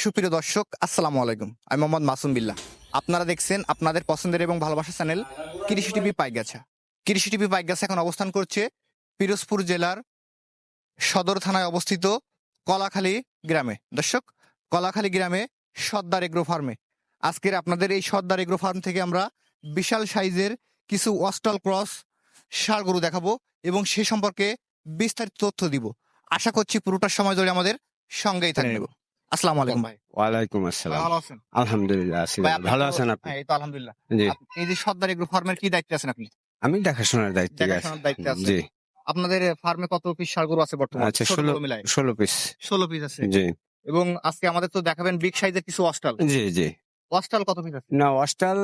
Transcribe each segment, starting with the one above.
সুপ্রিয় দর্শক, আসসালামু আলাইকুম। আমি মোহাম্মদ মাসুম বিল্লাহ। আপনারা দেখছেন আপনাদের পছন্দের এবং ভালোবাসা চ্যানেল কৃষি টিভি পাইগাছা কৃষি টিভি পাইগাছা এখন অবস্থান করছে পিরোজপুর জেলার সদর থানায় অবস্থিত কলাখালী গ্রামে। দর্শক, কলাখালী গ্রামে সর্দার এগ্রো ফার্মে আজকের আপনাদের এই সর্দার এগ্রো ফার্ম থেকে আমরা বিশাল সাইজের কিছু অস্টাল ক্রস ষাড় গরু দেখাবো এবং সে সম্পর্কে বিস্তারিত তথ্য দিব। আশা করছি পুরোটার সময় ধরে আমাদের সঙ্গেই থাকবে আসসালামু আলাইকুম। ভাই ওয়ালাইকুম আসসালাম। ভালো আছেন? আলহামদুলিল্লাহ আছি ভালো। আপনি ভালো তো- আছেন আপনি? হ্যাঁ, এই তো আলহামদুলিল্লাহ। এই যে সর্দার এগ্রো ফার্মের কি দায়িত্বে আছেন আপনি? আমি দেখাশোনার দায়িত্বে আছি। জি। আপনাদের ফার্মে কত পিস ষাড় গরু আছে বর্তমানে? আচ্ছা ষোলো ষোলো পিস ষোলো পিস আছে। জি। এবং আজকে আমাদের তো দেখাবেন বিগ সাইজের কিছু অস্টাল জি জি। অস্টাল কত পিস আছে? না অস্টাল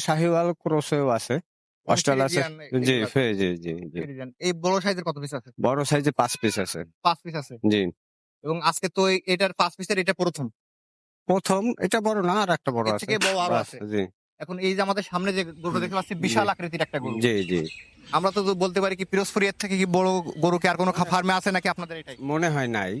শাহিওয়াল ক্রোসেও আছে। অস্টাল আছে। জি জি জি জি। এই বড় সাইজের কত পিস আছে? বড় সাইজে পাঁচ পিস আছে। পাঁচ পিস আছে। জি। এবং আজকে তো এটার পাঁচ পিসের এটা প্রথম। প্রথম এটা বড় না আর একটা বড় আছে? থেকে বড় আরও আছে। জি। এখন এই যে আমাদের সামনে যে গরুটা দেখতে পাচ্ছি বিশাল আকৃতির একটা গরু। জি জি। আমরা তো বলতে পারি কি পিরোজপুরি এর থেকে কি বড় গরু কি আর কোনো ফার্মে আছে নাকি আপনাদের এটাই? মনে হয় নাই।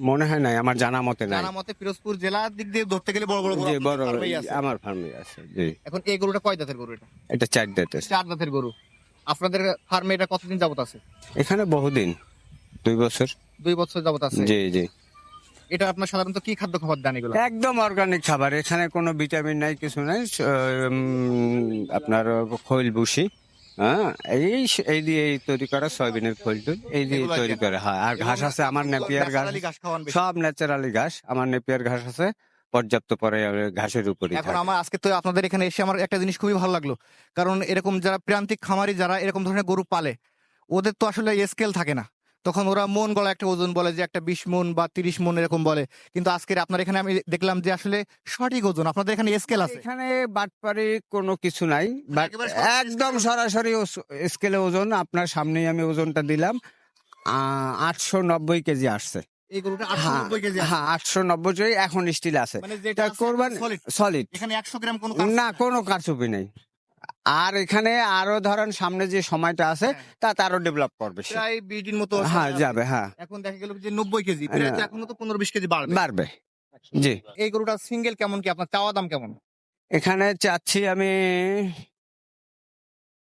মনে হয় নাই আমার জানা মতে নাই। জানা মতে পিরোজপুর জেলার দিক দিয়ে ধরতে গেলে বড় বড় গরু জি বড় আছে। আমার ফার্মে আছে জি। এখন এই গরুটা কয় দাঁতের গরু এটা? এটা চার দাঁতের চার দাঁতের গরু। আপনাদের ফার্মে এটা কতদিন যাবত আছে? এখানে বহুদিন দুই বছর। দুই বছর যাবত আছে। জি জি। এটা আপনার সাধারণত কি খাদ্য খাবার দেন এগুলো? একদম অর্গানিক খাবার। এখানে কোনো ভিটামিন নাই কিছু নাই। আপনার খৈল বুসি হ্যাঁ? এই এই দিয়ে তৈরি করা সয়াবিনের খৈল টুল এই দিয়ে তৈরি? করে। হয় আর ঘাস আছে আমার নেপিয়ার ঘাস। সব ন্যাচারালি ঘাস আমার নেপিয়ার ঘাস আছে। পর্যাপ্ত পরে ঘাসের উপরই এখন আমার আজকে তো আপনাদের এখানে এসে আমার একটা জিনিস খুবই ভালো লাগল। কারণ এরকম যারা প্রান্তিক খামারি যারা এরকম ধরনের গরু পালে ওদের তো আসলে স্কেল থাকে না। তখন ওরা মন গলা একটা ওজন বলে যে একটা বিশ মন বা তিরিশ মন এরকম বলে। কিন্তু আজকের আপনার এখানে আমি দেখলাম যে আসলে সঠিক ওজন। আপনাদের এখানে স্কেল আছে? এখানে বাটপারি কোনো কিছু নাই একদম সরাসরি স্কেলে ওজন। আপনার সামনেই আমি ওজনটা দিলাম। আটশো নব্বই কেজি আসছে। হ্যাঁ হ্যাঁ আটশো নব্বই এখন স্টিল আছে। মানে যেটা তা করবেন সলিড সলিড এখানে একশো গ্রাম না কোনো কারচুপি নেই। আর এখানে আরও ধরেন সামনে যে সময়টা আছে হ্যাঁ। তা আরও ডেভেলপ করবে প্রায় মতো হ্যাঁ যাবে হ্যাঁ। এখন দেখা গেল যে নব্বই কেজি হ্যাঁ। এখন তো পনেরো বিশ কেজি বাড়বে। বাড়বে। জি। এই গরুটা সিঙ্গেল কেমন কি? আপনার চাওয়া দাম কেমন? এখানে চাচ্ছি আমি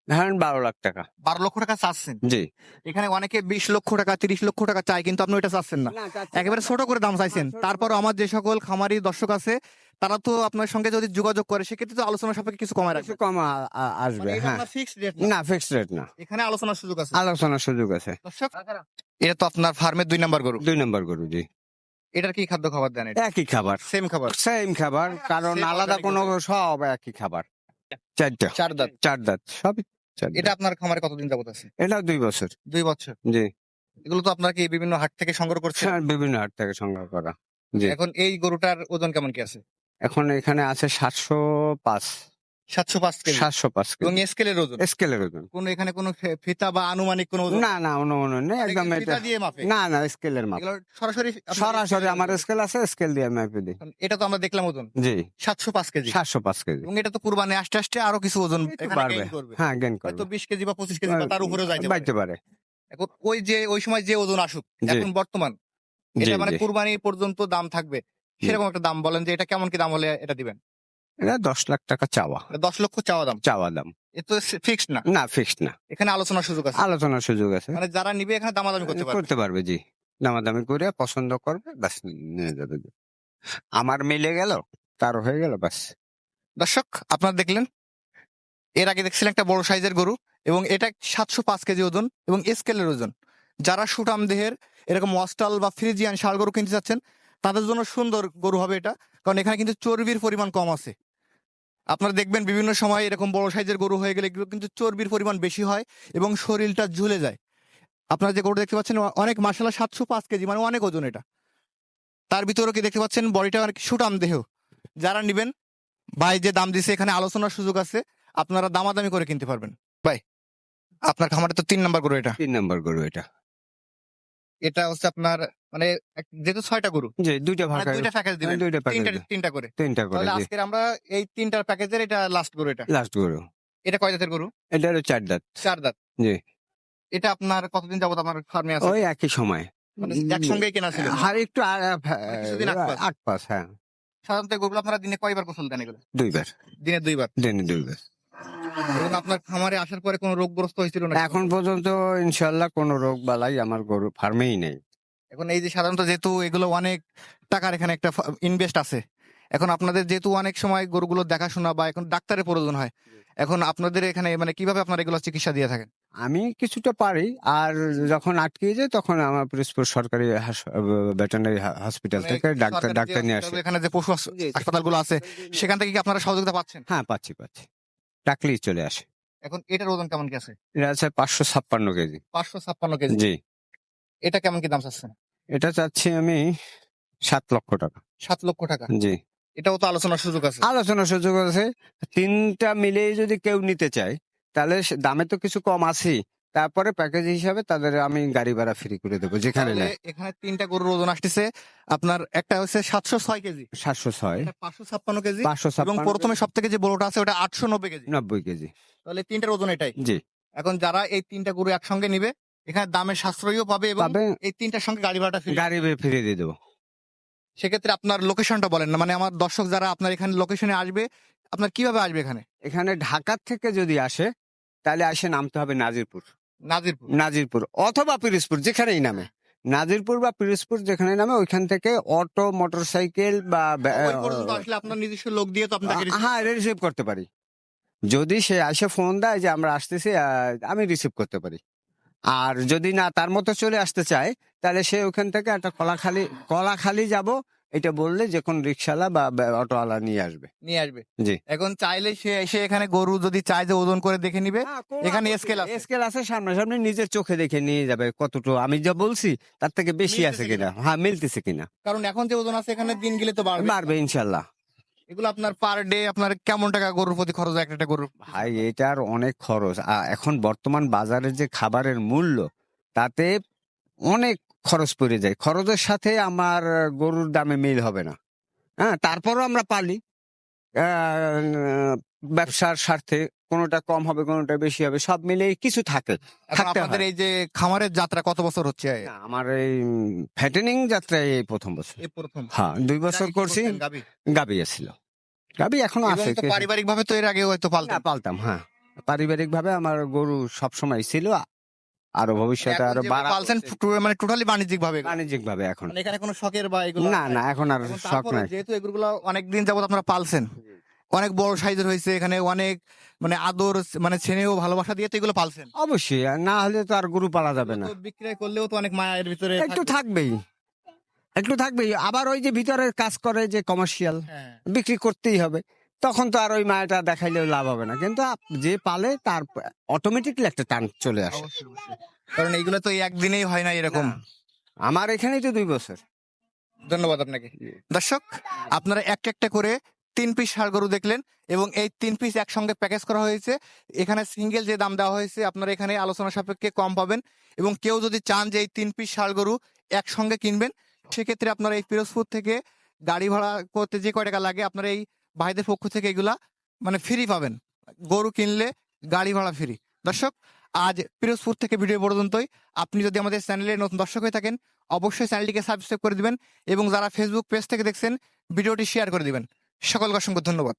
ধরেন বারো লাখ টাকা। বারো লক্ষ টাকা চাচ্ছেন? জি। এখানে অনেকে বিশ লক্ষ টাকা তিরিশ লক্ষ টাকা চায় কিন্তু আপনি ওইটা চাচ্ছেন না। একেবারে ছোট করে দাম চাইছেন। তারপর আমার যে সকল খামারি দর্শক আছে তারা তো আপনার সঙ্গে যদি যোগাযোগ করে সেক্ষেত্রে তো আলোচনা সাপেক্ষে কিছু কমায় রাখবে। কম আসবে হ্যাঁ। ফিক্সড রেট না? ফিক্সড রেট না। এখানে আলোচনার সুযোগ আছে। আলোচনার সুযোগ আছে। এটা তো আপনার ফার্মের দুই নাম্বার গরু। দুই নম্বর গরু জি। এটার কি খাদ্য খাবার দেন একই খাবার। সেম খাবার। সেম খাবার কারণ আলাদা কোনো সব একই খাবার। চারটা। চার দাঁত। চার দাঁত সবই এটা আপনার খামারে কতদিন যাবত আছে? এটা দুই বছর। দুই বছর। জি। এগুলো তো আপনার কি বিভিন্ন হাট থেকে সংগ্রহ করছে হ্যাঁ, বিভিন্ন হাট থেকে সংগ্রহ করা। এখন এই গরুটার ওজন কেমন কি আছে? এখন এখানে আছে সাতশো পাঁচ। সাতশো পাঁচ কেজি সাতশো পাঁচ এবং স্কেলের ওজন? স্কেলের ওজন। কোন এখানে কোনো ফিতা বা আনুমানিক কোনো ওজন? না না অনুমান নেই। মানে একদম ফিতা দিয়ে মাপে? না না স্কেলের মাপ। সরাসরি সরাসরি আমার স্কেল আছে স্কেল দিয়ে মাপে দিই। এটা তো আমরা দেখলাম ওজন। জি। সাতশো পাঁচ কেজি। সাতশো পাঁচ কেজি। এবং এটা তো কুরবানি আস্তে আস্তে আরও কিছু ওজন বাড়বে। হ্যাঁ গেন হয়তো করবে বিশ কেজি বা পঁচিশ কেজি বা তার উপরেও যাইতে পারে। বাড়তে পারে। এখন ওই যে ওই সময় যে ওজন আসুক এখন বর্তমান এটা মানে কুরবানি পর্যন্ত দাম থাকবে। সেরকম একটা দাম বলেন যে এটা কেমন কি দাম হলে এটা দিবেন? এটা দশ লাখ টাকা চাওয়া। দশ লক্ষ চাওয়া দাম? চাওয়া দাম। এ তো ফিক্সড না? না ফিক্সড না। এখানে আলোচনার সুযোগ আছে। আলোচনার সুযোগ আছে। মানে যারা নিবে এখানে দামাদামি করতে পারবে। করতে পারবে জি। দামাদামি করে পছন্দ করবে ব্যাস নিয়ে যাবে। আমার মিলে গেল তার হয়ে গেল ব্যাস। দর্শক আপনারা দেখলেন এর আগে দেখছিলেন একটা বড় সাইজের গরু এবং এটা সাতশো পাঁচ কেজি ওজন এবং স্কেলের ওজন। যারা সুটাম দেহের এরকম অস্টাল বা ফ্রিজিয়ান ষাড় গরু কিনতে চাচ্ছেন তাদের জন্য সুন্দর গরু হবে এটা। কারণ এখানে কিন্তু চর্বির পরিমাণ কম আছে। আপনারা দেখবেন বিভিন্ন সময় এরকম বড় সাইজের গরু হয়ে গেলে এগুলো কিন্তু চর্বির পরিমাণ বেশি হয় এবং শরীরটা ঝুলে যায়। আপনারা যে গরু দেখতে পাচ্ছেন, অনেক মাসালা সাতশো পাঁচ কেজি মানে অনেক ওজন এটা। তার ভিতরেও কি দেখতে পাচ্ছেন, বডিটা অনেক সুটাম দেহ। যারা নিবেন, ভাই যে দাম দিছে, এখানে আলোচনার সুযোগ আছে, আপনারা দামাদামি করে কিনতে পারবেন। ভাই, আপনার খামারে তো তিন নাম্বার গরু এটা। তিন নম্বর গরু এটা। এটা হচ্ছে আপনার মানে যেহেতু ছয়টা গরু। জি দুইটা ভাগ দুইটা প্যাকেজ দিবেন। দুইটা তিনটা তিনটা করে। তিনটা করে তাহলে জি। আজকের আমরা এই তিনটার প্যাকেজের এটা লাস্ট গরু এটা। লাস্ট গরু। এটা কয় জাতের গরু? এটা হলো চার দাঁত। চার দাঁত। জি। এটা আপনার কতদিন যাবত আমার ফার্মে আছে? ওই একই সময়। মানে একসঙ্গে কেনা ছিল? হ্যাঁ একটু আট পাশ হ্যাঁ। সাধারণত গরুগুলো আপনারা দিনে কয়বার গোসল দেন এগুলো? দুইবার। দিনে দুইবার? দিনে দুইবার। এবং আপনার খামারে আসার পরে কোনো রোগগ্রস্ত হয়েছিল না এখন পর্যন্ত ইনশাল্লাহ কোনো রোগ বালাই আমার গরু ফার্মেই নেই। এখন এই যে সাধারণত যেহেতু এগুলো অনেক টাকার এখানে একটা ইনভেস্ট আছে এখন আপনাদের যেহেতু অনেক সময় গরুগুলো দেখাশোনা বা এখন ডাক্তারের প্রয়োজন হয় এখন আপনাদের এখানে মানে কীভাবে আপনারা এগুলো চিকিৎসা দিয়ে থাকেন? আমি কিছুটা পারি আর যখন আটকে যায় তখন আমার পিরোজপুর সরকারি ভেটেনারি হসপিটাল মানে থেকে ডাক্তার ডাক্তার নিয়ে আসে। এখানে যে পশু হাস- হাসপাতালগুলো আছে সেখান থেকে কি আপনারা সহযোগিতা পাচ্ছেন? হ্যাঁ পাচ্ছি পাচ্ছি। ডাকলেই চলে আসে। এখন এটার ওজন কেমন কি আছে? এটা আছে পাঁচশো ছাপ্পান্ন কেজি। পাঁচশো ছাপ্পান্ন কেজি? জি। এটা কেমন কি দাম চাচ্ছে এটা চাচ্ছি আমি সাত লক্ষ টাকা। সাত লক্ষ টাকা। জি। এটাও তো আলোচনার সুযোগ আছে। আলোচনার সুযোগ আছে। তিনটা মিলে যদি কেউ নিতে চায় তাহলে দামে তো কিছু কম আছেই। তারপরে প্যাকেজ হিসাবে তাদের আমি গাড়ি ভাড়া ফ্রি করে দেবো যেখানে নেয়। এখানে তিনটা গরুর ওজন আসতেছে আপনার একটা হচ্ছে সাতশো ছয় কেজি। সাতশো ছয়। পাঁচশো ছাপ্পান্ন কেজি। পাঁচশো এবং প্রথমে সব থেকে যে বড়টা আছে ওটা আটশো নব্বই কেজি। নব্বই কেজি। তাহলে তিনটার ওজন এটাই। জি। এখন যারা এই তিনটা গরু একসঙ্গে নিবে এখানে দামের সাশ্রয়ও পাবে এবং এই তিনটার সঙ্গে গাড়ি ভাড়াটা গাড়ি ফিরিয়ে দিয়ে দেবো। সেক্ষেত্রে আপনার লোকেশনটা বলেন না মানে আমার দর্শক যারা আপনার এখানে লোকেশনে আসবে আপনার কীভাবে আসবে এখানে? এখানে ঢাকার থেকে যদি আসে তাহলে আসে নামতে হবে নাজিরপুর। নাজিরপুর। নাজিরপুর অথবা পিরোজপুর যেখানেই নামে। নাজিরপুর বা পিরোজপুর যেখানে নামে ওইখান থেকে অটো মোটরসাইকেল বা আসলে আপনার নিজস্ব লোক দিয়ে তো আপনাকে হ্যাঁ রিসিভ করতে পারি। যদি সে আসে ফোন দেয় যে আমরা আসতেছি আমি রিসিভ করতে পারি। আর যদি না তার মতো চলে আসতে চায় তাহলে সে ওখান থেকে একটা কলাখালি কলাখালি যাব এটা বললে যে কোন রিক্সাওয়ালা বা অটোওয়ালা নিয়ে আসবে। নিয়ে আসবে। জি। এখন চাইলে সে এসে এখানে গরু যদি চায় যে ওজন করে দেখে নিবে এখানে স্কেল আছে। স্কেল আছে সামনাসামনি নিজের চোখে দেখে নিয়ে যাবে কতটুকু আমি যা বলছি তার থেকে বেশি আছে কিনা? হ্যাঁ মিলতেছে কিনা? কারণ এখন যে ওজন আছে এখানে দিন গেলে তো বাড়বে। বাড়বে ইনশাল্লাহ এগুলো আপনার পার ডে আপনার কেমন টাকা গরুর প্রতি খরচ একটা একটা গরুর? ভাই এটার অনেক খরচ। এখন বর্তমান বাজারের যে খাবারের মূল্য তাতে অনেক খরচ পড়ে যায়। খরচের সাথে আমার গরুর দামে মিল হবে না। হ্যাঁ তারপরও আমরা পালি। ব্যবসার স্বার্থে কোনোটা কম হবে কোনোটা বেশি হবে সব মিলে কিছু থাকে আপনাদের এই যে খামারের যাত্রা কত বছর হচ্ছে? আমার এই ফ্যাটেনিং যাত্রায় এই প্রথম বছর। হ্যাঁ দুই বছর করছি। গাবি ছিল গাবি এখনও আছে। তো পারিবারিক ভাবে তো এর আগে হয়তো না, পালতেন। পালতাম হ্যাঁ। পারিবারিক ভাবে আমার গরু সবসময় ছিল। আরও ভবিষ্যতে আরও পালছেন মানে টোটালি বাণিজ্যিক ভাবে বাণিজ্যিক ভাবে এখন। মানে এখানে কোনো শখের বা এগুলো না না এখন আর শখ নাই। যেহেতু এগুলো অনেক দিন যাবত আপনারা পালছেন অনেক বড় সাইজের হয়েছে এখানে অনেক মানে আদর মানে স্নেহ ভালোবাসা দিয়ে তো এগুলো পালছেন। অবশ্যই না হলে তো আর গরু পালা যাবে না। বিক্রয় করলেও তো অনেক মায়ের ভিতরে একটু থাকবেই একটু থাকবেই। আবার ওই যে ভিতরে কাজ করে যে কমার্শিয়াল হ্যাঁ। বিক্রি করতেই হবে। তখন তো আর ওই মায়াটা দেখাইলে লাভ হবে না। কিন্তু যে পালে তার অটোমেটিকলি একটা টান চলে আসে। কারণ এইগুলো তো একদিনেই হয় না এরকম। আমার এখানেই তো দুই বছর। ধন্যবাদ আপনাকে। দর্শক আপনারা এক একটা করে তিন পিস ষাড় গরু দেখলেন এবং এই তিন পিস একসঙ্গে প্যাকেজ করা হয়েছে। এখানে সিঙ্গেল যে দাম দেওয়া হয়েছে আপনারা এখানে আলোচনা সাপেক্ষে কম পাবেন এবং কেউ যদি চান যে এই তিন পিস ষাড় গরু একসঙ্গে কিনবেন সেক্ষেত্রে আপনারা এই পিরোজপুর থেকে গাড়ি ভাড়া করতে যে কয় টাকা লাগে আপনারা এই ভাইদের পক্ষ থেকে এগুলা মানে ফ্রি পাবেন। গরু কিনলে গাড়ি ভাড়া ফ্রি দর্শক, আজ পিরোজপুর থেকে ভিডিও পর্যন্তই। আপনি যদি আমাদের চ্যানেলে নতুন দর্শক হয়ে থাকেন, অবশ্যই চ্যানেলটিকে সাবস্ক্রাইব করে দিবেন এবং যারা ফেসবুক পেজ থেকে দেখছেন ভিডিওটি শেয়ার করে দিবেন। সকলকে অসংখ্য ধন্যবাদ।